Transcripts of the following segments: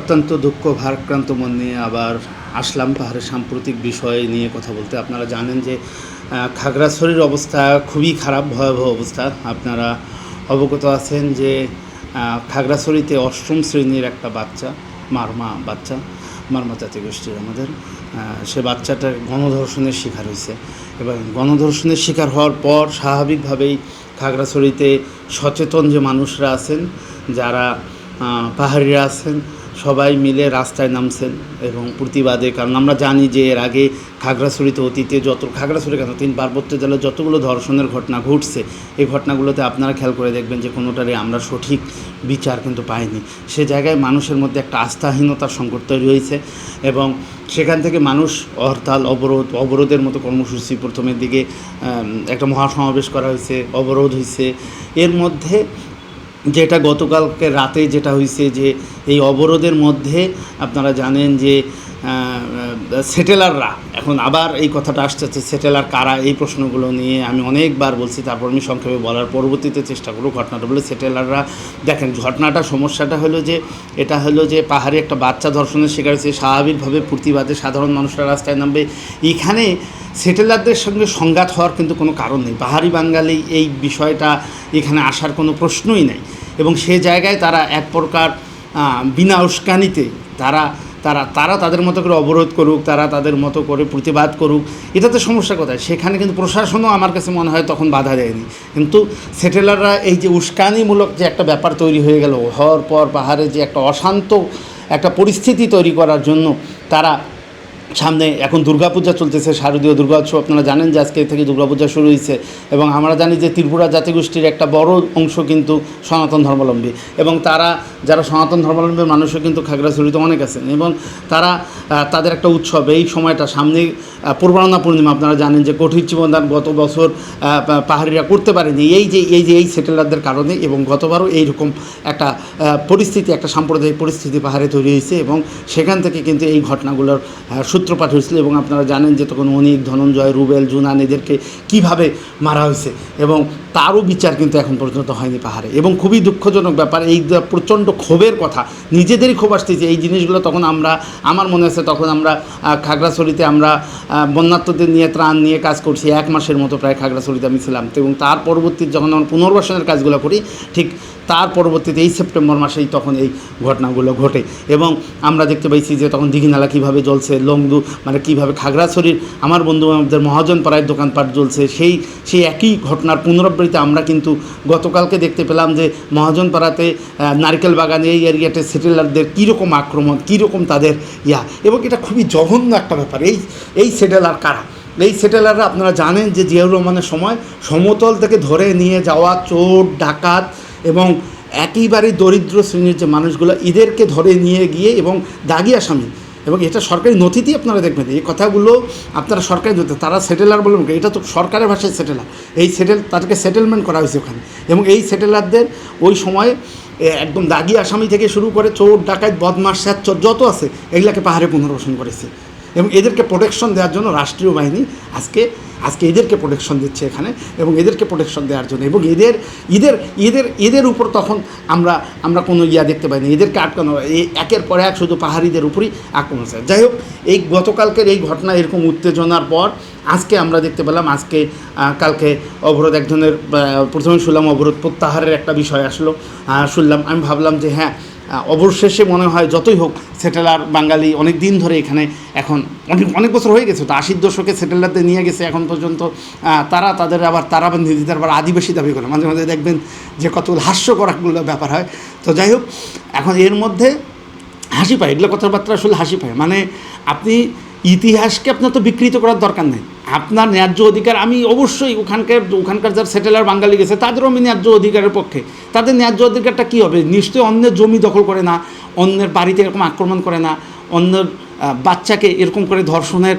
অত্যন্ত দুঃখ, ভারাক্রান্ত মন নিয়ে আবার আসলাম পাহাড়ের সাম্প্রতিক বিষয় নিয়ে কথা বলতে। আপনারা জানেন যে খাগড়াছড়ির অবস্থা খুবই খারাপ, ভয়াবহ অবস্থা। আপনারা অবগত আছেন যে খাগড়াছড়িতে অষ্টম শ্রেণির একটা বাচ্চা, মারমা বাচ্চা, মারমা জাতি গোষ্ঠীর আমাদের সে বাচ্চাটা গণধর্ষণের শিকার হয়েছে। এবং গণধর্ষণের শিকার হওয়ার পর স্বাভাবিকভাবেই খাগড়াছড়িতে সচেতন যে মানুষরা আছেন, যারা পাহাড়িরা আছেন সবাই মিলে রাস্তায় নামছেন এবং প্রতিবাদে, কারণ আমরা জানি যে এর আগে খাগড়াছড়িতে অতীতে যত, খাগড়াছড়ি কেন? তিন পার্বত্য জেলায় যতগুলো ধর্ষণের ঘটনা ঘটছে, এই ঘটনাগুলোতে আপনারা খেয়াল করে দেখবেন যে কোনোটারই আমরা সঠিক বিচার কিন্তু পাইনি। সে জায়গায় মানুষের মধ্যে একটা আস্থাহীনতার সংকট তৈরি হয়েছে এবং সেখান থেকে মানুষ হরতাল, অবরোধ, অবরোধের মতো কর্মসূচি প্রথমের দিকে একটা মহাসমাবেশ করা হয়েছে, অবরোধ হয়েছে। এর মধ্যে যেটা গতকালকে রাতে যেটা হয়েছে যে এই অবরোধের মধ্যে আপনারা জানেন যে সেটেলাররা, এখন আবার এই কথাটা আসছে যে সেটেলার কারা, এই প্রশ্নগুলো নিয়ে আমি অনেকবার বলছি, তারপর আমি সংক্ষেপে বলার পরবর্তীতে চেষ্টা করব ঘটনাটা বলে। সেটেলাররা, দেখেন, ঘটনাটা, সমস্যাটা হলো যে, এটা হলো যে পাহাড়ে একটা বাচ্চা ধর্ষণের শিকার হয়েছে স্বাভাবিকভাবে প্রতিবাদে সাধারণ মানুষরা রাস্তায় নামবে। এখানে সেটেলারদের সঙ্গে সংঘাত হওয়ার কিন্তু কোনো কারণ নেই। পাহাড়ি বাঙালি এই বিষয়টা এখানে আসার কোনো প্রশ্নই নেই এবং সে জায়গায় তারা এক প্রকার বিনা উস্কানিতে তারা তারা তারা তাদের মতো করে অবরোধ করুক, তারা তাদের মতো করে প্রতিবাদ করুক এটাতে সমস্যা কোথায় সেখানে কিন্তু প্রশাসনও আমার কাছে মনে হয় তখন বাধা দেয়নি। কিন্তু সেটেলাররা এই যে উস্কানিমূলক যে একটা ব্যাপার তৈরি হয়ে গেল, হওয়ার পর পাহাড়ে যে একটা অশান্ত একটা পরিস্থিতি তৈরি করার জন্য তারা সামনে এখন দুর্গাপূজা চলতেছে শারদীয় দুর্গা উৎসব। আপনারা জানেন যে আজকে থেকে দুর্গাপূজা শুরু হয়েছে এবং আমরা জানি যে ত্রিপুরা জাতিগোষ্ঠীর একটা বড় অংশ কিন্তু সনাতন ধর্মাবলম্বী এবং তারা যারা সনাতন ধর্মাবলম্বী মানুষও কিন্তু খাগড়াছড়িতে অনেক আছেন এবং তারা তাদের একটা উৎসব এই সময়টা সামনে পূর্বাণা পূর্ণিমা আপনারা জানেন যে কঠিন জীবনদান গত বছর পাহাড়িরা করতে পারেনি। এই যে এই যে এই সেটেলারদের কারণে এবং গতবারও এইরকম একটা পরিস্থিতি একটা সাম্প্রদায়িক পরিস্থিতি পাহাড়ে তৈরি হয়েছে এবং সেখান থেকে কিন্তু এই ঘটনাগুলোর আহ, সূত্রপাত হয়েছিল এবং আপনারা জানেন যে তখন অনিক, ধনঞ্জয়, রুবেল, জুনান এদেরকে কীভাবে মারা হয়েছে এবং তারও বিচার কিন্তু এখন পর্যন্ত হয়নি পাহাড়ে। এবং খুবই দুঃখজনক ব্যাপার এই প্রচণ্ড ক্ষোভের কথা নিজেদেরই ক্ষোভ আসতেছে। এই জিনিসগুলো তখন আমরা আমার মনে আছে তখন আমরা খাগড়াছড়িতে আমরা আহ, বন্যার্থদের নিয়ে ত্রাণ নিয়ে কাজ করছি এক মাসের মতো প্রায় খাগড়াছড়িতে আমি ছিলাম। এবং তার পরবর্তী যখন আমরা পুনর্বাসনের কাজগুলো করি ঠিক তার পরবর্তীতে এই সেপ্টেম্বর মাসেই তখন এই ঘটনাগুলো ঘটে। এবং আমরা দেখতে পাইছি যে তখন দিঘিনালা কীভাবে জ্বলছে লংদু মানে কীভাবে খাগড়াছড়ির আমার বন্ধু আমাদের মহাজন পাড়ায় দোকানপাট জ্বলছে সেই সেই একই ঘটনার পুনরাবৃত্তি আমরা কিন্তু গতকালকে দেখতে পেলাম যে মহাজনপাড়াতে নারকেল বাগানে এই এরিয়াতে সেটেলারদের কীরকম আক্রমণ, কীরকম তাদের ইয়া, এবং এটা খুবই জঘন্য একটা ব্যাপার। এই এই সেটেলার কারা? এই সেটেলাররা আপনারা জানেন যে জিয়াউর রহমানের সময় সমতল থেকে ধরে নিয়ে যাওয়া চোর, ডাকাত এবং একেবারে দরিদ্র শ্রেণির যে মানুষগুলো, এদেরকে ধরে নিয়ে গিয়ে এবং দাগি আসামি এবং এটা সরকারি নথিতেই আপনারা দেখবেন, এই কথাগুলো আপনারা সরকারি নথি, তারা সেটেলার বলবেন? এটা তো সরকারের ভাষায় সেটেলার এই সেটেল তাদেরকে সেটেলমেন্ট করা হয়েছে ওখানে এবং এই সেটেলারদের ওই সময় একদম দাগি আসামি থেকে শুরু করে চোর, ডাকাত বদমাস স্যাচ্চর যত আছে, এগুলাকে পাহাড়ে পুনর্বাসন করেছে এবং এদেরকে প্রোটেকশন দেওয়ার জন্য রাষ্ট্রীয় বাহিনী আজকে আজকে এদেরকে প্রোটেকশন দিচ্ছে এখানে এবং এদেরকে প্রোটেকশন দেওয়ার জন্য। এবং এদের এদের এদের এদের উপর তখন আমরা আমরা কোনো ইয়া দেখতে পাইনি। এদেরকে আটকানো একের পর এক শুধু পাহাড়িদের উপরই আক্রমণ হচ্ছে যাই হোক, এই গতকালকের এই ঘটনা এরকম উত্তেজনার পর আজকে আমরা দেখতে পেলাম, আজকে কালকে অবরোধ এক ধরনের প্রথমে শুনলাম অবরোধ প্রত্যাহারের একটা বিষয় আসলো। শুনলাম, আমি ভাবলাম যে হ্যাঁ অবশেষে মনে হয় যতই হোক সেটেলার বাঙালি অনেক দিন ধরে এখানে এখন অনেক অনেক বছর হয়ে গেছে তো আশির দশকে সেটেলারদের নিয়ে গেছে এখন পর্যন্ত তারা তাদের আবার, তারা নিজেদের আবার আদিবাসী দাবি করে। মাঝে মাঝে দেখবেন যে কতগুলো হাস্যকর একগুলো ব্যাপার হয়। তো যাই হোক, এখন এর মধ্যে হাসি পায়। এগুলো কথাবার্তা আসলে হাসি পায়। মানে আপনি ইতিহাসকে আপনার তো বিকৃত করার দরকার নেই। আপনার ন্যায্য অধিকার, আমি অবশ্যই ওখানকার ওখানকার যারা সেটেলার বাঙালি গেছে, তাদেরও আমি ন্যায্য অধিকারের পক্ষে। তাদের ন্যায্য অধিকারটা কী হবে? নিশ্চয়ই অন্যের জমি দখল করে না, অন্যের বাড়িতে এরকম আক্রমণ করে না, অন্যের বাচ্চাকে এরকম করে ধর্ষণের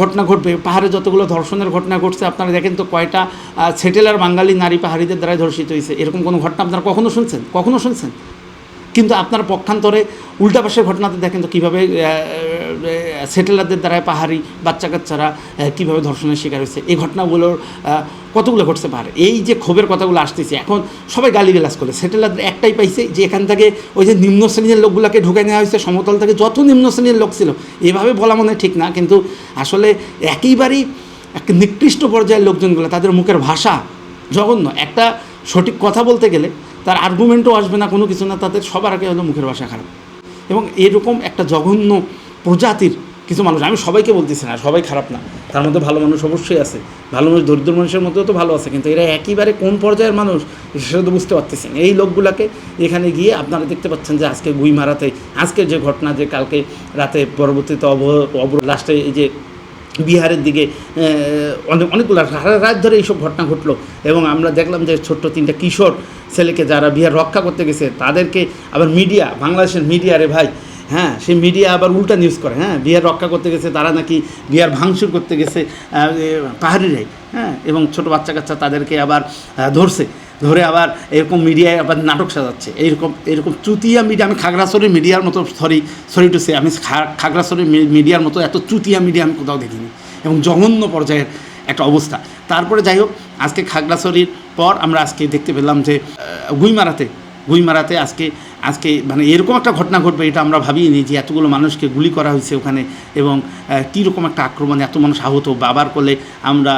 ঘটনা ঘটবে। পাহাড়ে যতগুলো ধর্ষণের ঘটনা ঘটছে, আপনারা দেখেন তো কয়টা সেটেলার বাঙালি নারী পাহাড়িদের দ্বারাই ধর্ষিত হয়েছে। এরকম কোনো ঘটনা আপনারা কখনো শুনছেন? কখনো শুনছেন? কিন্তু আপনার পক্ষান্তরে উল্টা পাশের ঘটনাতে দেখেন তো কীভাবে সেটেলারদের দ্বারা পাহাড়ি বাচ্চা কাচ্চারা কীভাবে ধর্ষণের শিকার হয়েছে, এই ঘটনাগুলোর কতগুলো ঘটছে পারে এই যে ক্ষোভের কথাগুলো আসতেছে, এখন সবাই গালিগালাজ করে। সেটেলারদের একটাই পাইছে যে এখান থেকে ওই যে নিম্ন শ্রেণির লোকগুলোকে ঢুকে নেওয়া হয়েছে, সমতল থেকে যত নিম্ন শ্রেণির লোক ছিল। এভাবে বলা মনে ঠিক না, কিন্তু আসলে একেবারেই এক নিকৃষ্ট পর্যায়ের লোকজনগুলো, তাদের মুখের ভাষা জঘন্য। একটা সঠিক কথা বলতে গেলে তার আর্গুমেন্টও আসবে না, কোনো কিছু না, তাদের সবার আগে হলো মুখের ভাষা খারাপ এবং এরকম একটা জঘন্য প্রজাতির কিছু মানুষ, আমি সবাইকে বলতেছি না, সবাই খারাপ না, তার মধ্যে ভালো মানুষ অবশ্যই আছে, ভালো মানুষ, দরিদ্র মানুষের মধ্যেও তো ভালো আছে, কিন্তু এরা একেবারে কোন পর্যায়ের মানুষ, সেটা তো বুঝতে পারতেছি না। এই লোকগুলাকে এখানে গিয়ে আপনারা দেখতে পাচ্ছেন যে আজকে গুই মারাতে, আজকের যে ঘটনা যে কালকে রাতে পরবর্তীতে অব অব, লাস্টে এই যে বিহারের দিকে অনেক, অনেকগুলো সারা রাত ধরে এইসব ঘটনা ঘটলো। এবং আমরা দেখলাম যে ছোট্ট তিনটা কিশোর ছেলেকে যারা বিহার রক্ষা করতে গেছে, তাদেরকে আবার মিডিয়া, বাংলাদেশের মিডিয়া রে ভাই হ্যাঁ সেই মিডিয়া আবার উল্টা নিউজ করে হ্যাঁ বিহার রক্ষা করতে গেছে, তারা নাকি বিহার ভাঙচুর করতে গেছে পাহাড়িরাই হ্যাঁ এবং ছোট বাচ্চা কাচ্চা তাদেরকে আবার ধরছে। ধরে আবার এরকম মিডিয়ায় আবার নাটক সাজাচ্ছে। এইরকম এরকম চুতিয়া মিডিয়া আমি খাগড়াছড়ির মিডিয়ার মতো সরি সরি টু সে আমি খাগড়াছড়ি মিডিয়ার মতো এত চুতিয়া মিডিয়া আমি কোথাও দেখিনি। এবং জঘন্য পর্যায়ের একটা অবস্থা। তারপরে যাই হোক, আজকে খাগড়াছড়ির পর আমরা আজকে দেখতে পেলাম যে গুইমারাতে গুইমারাতে আজকে আজকে মানে এরকম একটা ঘটনা ঘটবে এটা আমরা ভাবিনি যে এতগুলো মানুষকে গুলি করা হয়েছে ওখানে এবং কীরকম একটা আক্রমণ এত মানুষ আহত, বাবার কোলে আমরা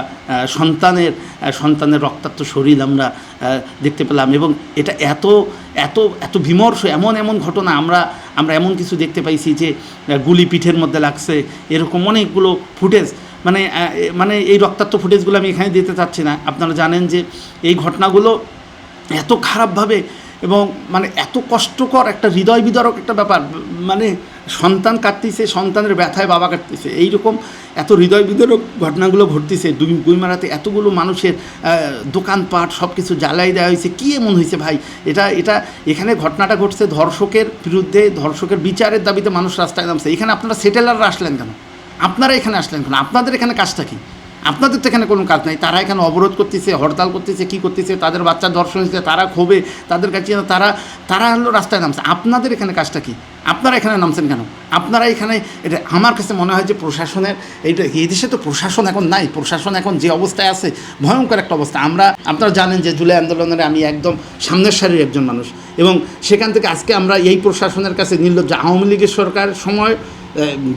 সন্তানের সন্তানের রক্তাক্ত শরীর আমরা দেখতে পেলাম এবং এটা এত এত এত বিমর্ষ এমন এমন ঘটনা আমরা আমরা এমন কিছু দেখতে পাইছি যে গুলি পিঠের মধ্যে লাগছে, এরকম অনেকগুলো ফুটেজ। মানে মানে এই রক্তাক্ত ফুটেজগুলো আমি এখানে দিতে চাচ্ছি না। আপনারা জানেন যে এই ঘটনাগুলো এত খারাপভাবে এবং মানে এত কষ্টকর একটা হৃদয় বিদারক একটা ব্যাপার মানে সন্তান কাটতেছে, সন্তানের ব্যথায় বাবা কাটতেছে, এইরকম এত হৃদয় বিদারক ঘটনাগুলো ঘটতেছে, দুই গুইমারাতে এতগুলো মানুষের দোকানপাট সব কিছু জ্বালাই দেওয়া হয়েছে, কী এমন হয়েছে ভাই? এটা এটা, এখানে ঘটনাটা ঘটছে ধর্ষকের বিরুদ্ধে, ধর্ষকের বিচারের দাবিতে মানুষ রাস্তায় নামছে, এখানে আপনারা সেটেলাররা আসলেন কেন? আপনারা এখানে আসলেন কেন? আপনাদের এখানে কাজটা কী? আপনাদের তো এখানে কোনো কাজ নাই। তারা এখানে অবরোধ করতেছে, হরতাল করতেছে, কি করতেছে, তাদের বাচ্চা দর্শন হচ্ছে তারা ক্ষোভে, তাদের কাছে তারা তারা হলো রাস্তায় নামছে। আপনাদের এখানে কাজটা কি? আপনারা এখানে নামছেন কেন? আপনারা এখানে, এটা আমার কাছে মনে হয় যে প্রশাসনের, এইটা এই দেশে তো প্রশাসন এখন নাই। প্রশাসন এখন যে অবস্থায় আছে, ভয়ঙ্কর একটা অবস্থা। আমরা, আপনারা জানেন যে জুলাই আন্দোলনের আমি একদম সামনের সারির একজন মানুষ। এবং সেখান থেকে আজকে আমরা এই প্রশাসনের কাছে নির্লজ্জ আওয়ামী লীগের সরকার সময়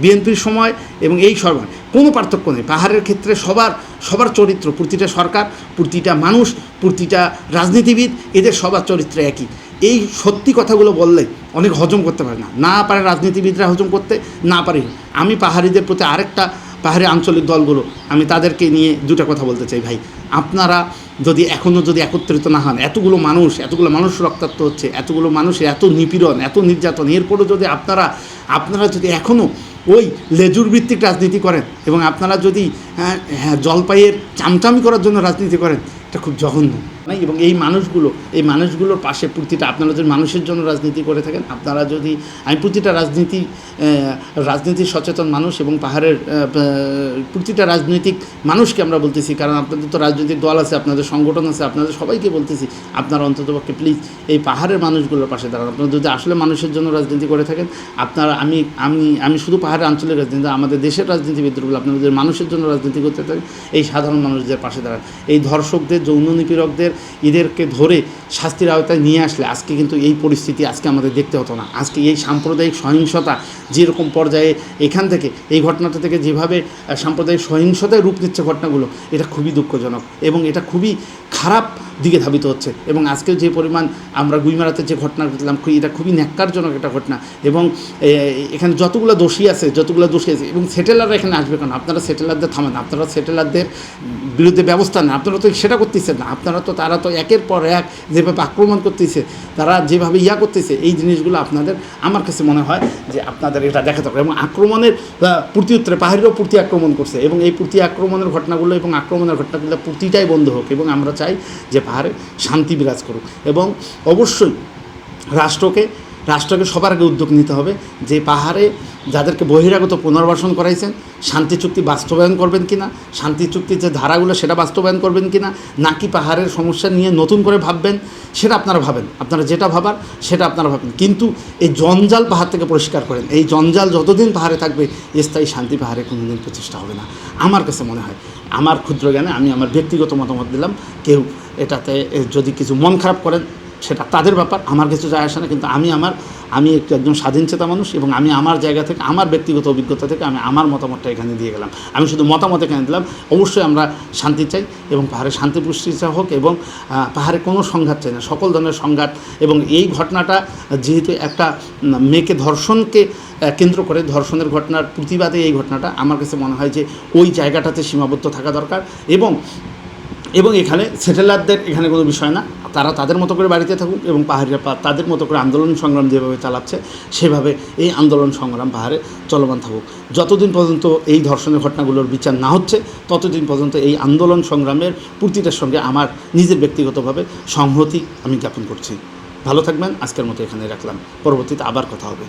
বিএনপির সময় এবং এই সরকার, কোনো পার্থক্য নেই। পাহাড়ের ক্ষেত্রে সবার সবার চরিত্র, প্রতিটা সরকার, প্রতিটা মানুষ, প্রতিটা রাজনীতিবিদ, এদের সবার চরিত্র একই। এই সত্যি কথাগুলো বললে অনেক হজম করতে পারে না। না পারে রাজনীতিবিদরা হজম করতে, না পারে। আমি পাহাড়িদের প্রতি আরেকটা পাহাড়ি আঞ্চলিক দলগুলো, আমি তাদেরকে নিয়ে দুটা কথা বলতে চাই ভাই। আপনারা যদি এখনও যদি একত্রিত না হন, এতগুলো মানুষ এতগুলো মানুষ রক্তাক্ত হচ্ছে, এতগুলো মানুষের এত নিপীড়ন, এত নির্যাতন, এরপরও যদি আপনারা আপনারা যদি এখনও ওই লেজুর ভিত্তিক রাজনীতি করেন এবং আপনারা যদি হ্যাঁ হ্যাঁ জলপাইয়ের চামচামি করার জন্য রাজনীতি করেন, এটা খুব জঘন্য। এবং এই মানুষগুলো, এই মানুষগুলোর পাশে প্রতিটা, আপনারা যদি মানুষের জন্য রাজনীতি করে থাকেন, আপনারা যদি, আমি প্রতিটা রাজনীতি রাজনীতি সচেতন মানুষ এবং পাহাড়ের প্রতিটা রাজনৈতিক মানুষকে আমরা বলতেছি, কারণ আপনাদের তো রাজনৈতিক দল আছে, আপনাদের সংগঠন আছে, আপনাদের সবাইকে বলতেছি, আপনারা অন্ততপক্ষে প্লিজ এই পাহাড়ের মানুষগুলোর পাশে দাঁড়ান। আপনারা যদি আসলে মানুষের জন্য রাজনীতি করে থাকেন, আপনারা, আমি আমি আমি শুধু পাহাড়ের আঞ্চলিক রাজনীতি আমাদের দেশের রাজনীতিবিদগুলো আপনারা যদি মানুষের জন্য রাজনীতি করতে থাকেন, এই সাধারণ মানুষদের পাশে দাঁড়ান। এই ধর্ষকদের, যৌন নিপীড়কদের এদেরকে ধরে শাস্তির আওতায় নিয়ে আসলে। আজকে কিন্তু এই পরিস্থিতি আজকে আমাদের দেখতে হতো না। আজকে এই সাম্প্রদায়িক সহিংসতা যেরকম পর্যায়ে এখান থেকে, এই ঘটনাটা থেকে যেভাবে সাম্প্রদায়িক সহিংসতায় রূপ নিচ্ছে ঘটনাগুলো, এটা খুবই দুঃখজনক এবং এটা খুবই খারাপ দিকে ধাবিত হচ্ছে। এবং আজকে যে পরিমাণ আমরা গুইমারাতে যে ঘটনা ঘটলাম এটা খুবই ন্যাক্কারজনক একটা ঘটনা। এবং এখানে যতগুলো দোষী আছে, যতগুলো দোষী আছে, এবং সেটেলাররা এখানে আসবে কেন? আপনারা সেটেলারদের থামান আপনারা সেটেলারদের বিরুদ্ধে ব্যবস্থা নেন। আপনারা তো সেটা করতেছেন না। আপনারা তো তারা তো একের পর এক যেভাবে আক্রমণ করতেছে, তারা যেভাবে ইয়া করতেছে, এই জিনিসগুলো আপনাদের আমার কাছে মনে হয় যে আপনাদের এটা দেখাতে পারে এবং আক্রমণের প্রতি উত্তরে পাহাড়েরও প্রতি আক্রমণ করছে এবং এই প্রতি আক্রমণের ঘটনাগুলো এবং আক্রমণের ঘটনাগুলো প্রতিটাই বন্ধ হোক এবং আমরা চাই যে পাহাড়ে শান্তি বিরাজ করুক। এবং অবশ্যই রাষ্ট্রকে রাষ্ট্রকে সবার আগে উদ্যোগ নিতে হবে। যে পাহাড়ে যাদেরকে বহিরাগত পুনর্বাসন করাইছেন, শান্তি চুক্তি বাস্তবায়ন করবেন কিনা, শান্তি চুক্তির যে ধারাগুলো সেটা বাস্তবায়ন করবেন কিনা, নাকি পাহাড়ের সমস্যা নিয়ে নতুন করে ভাববেন, সেটা আপনারা ভাবেন। আপনারা যেটা ভাবার, সেটা আপনারা ভাবেন। কিন্তু এই জঞ্জাল পাহাড় থেকে পরিষ্কার করেন। এই জঞ্জাল যতদিন পাহাড়ে থাকবে, স্থায়ী শান্তি পাহাড়ে কোনোদিন প্রতিষ্ঠা হবে না। আমার কাছে মনে হয়, আমার ক্ষুদ্র জ্ঞানে আমি আমার ব্যক্তিগত মতামত দিলাম, কেউ এটাতে যদি কিছু মন খারাপ করেন সেটা তাদের ব্যাপার, আমার কিছু যায় আসে না, কিন্তু আমি আমার, আমি একটু একজন স্বাধীন চেতা মানুষ এবং আমি আমার জায়গা থেকে, আমার ব্যক্তিগত অভিজ্ঞতা থেকে আমি আমার মতামতটা এখানে দিয়ে গেলাম। আমি শুধু মতামত এখানে দিলাম, অবশ্যই আমরা শান্তি চাই এবং পাহাড়ে শান্তি প্রতিষ্ঠা হোক এবং পাহাড়ে কোনো সংঘাত চাই না, সকল ধরনের সংঘাত এবং এই ঘটনাটা যেহেতু একটা মেয়েকে ধর্ষণকে কেন্দ্র করে ধর্ষণের ঘটনার প্রতিবাদে এই ঘটনাটা, আমার কাছে মনে হয় যে ওই জায়গাটাতে সীমাবদ্ধ থাকা দরকার এবং এবং এখানে সেটেলারদের এখানে কোনো বিষয় না। তারা তাদের মতো করে বাড়িতে থাকুক এবং পাহাড়িরা তাদের মতো করে আন্দোলন সংগ্রাম যেভাবে চালাচ্ছে, সেভাবে এই আন্দোলন সংগ্রাম পাহাড়ে চলমান থাকুক। যতদিন পর্যন্ত এই ধর্ষণের ঘটনাগুলোর বিচার না হচ্ছে, ততদিন পর্যন্ত এই আন্দোলন সংগ্রামের প্রতিটার সঙ্গে আমার নিজের ব্যক্তিগতভাবে সংহতি আমি জ্ঞাপন করছি। ভালো থাকবেন, আজকের মতো এখানে রাখলাম। পরবর্তীতে আবার কথা হবে।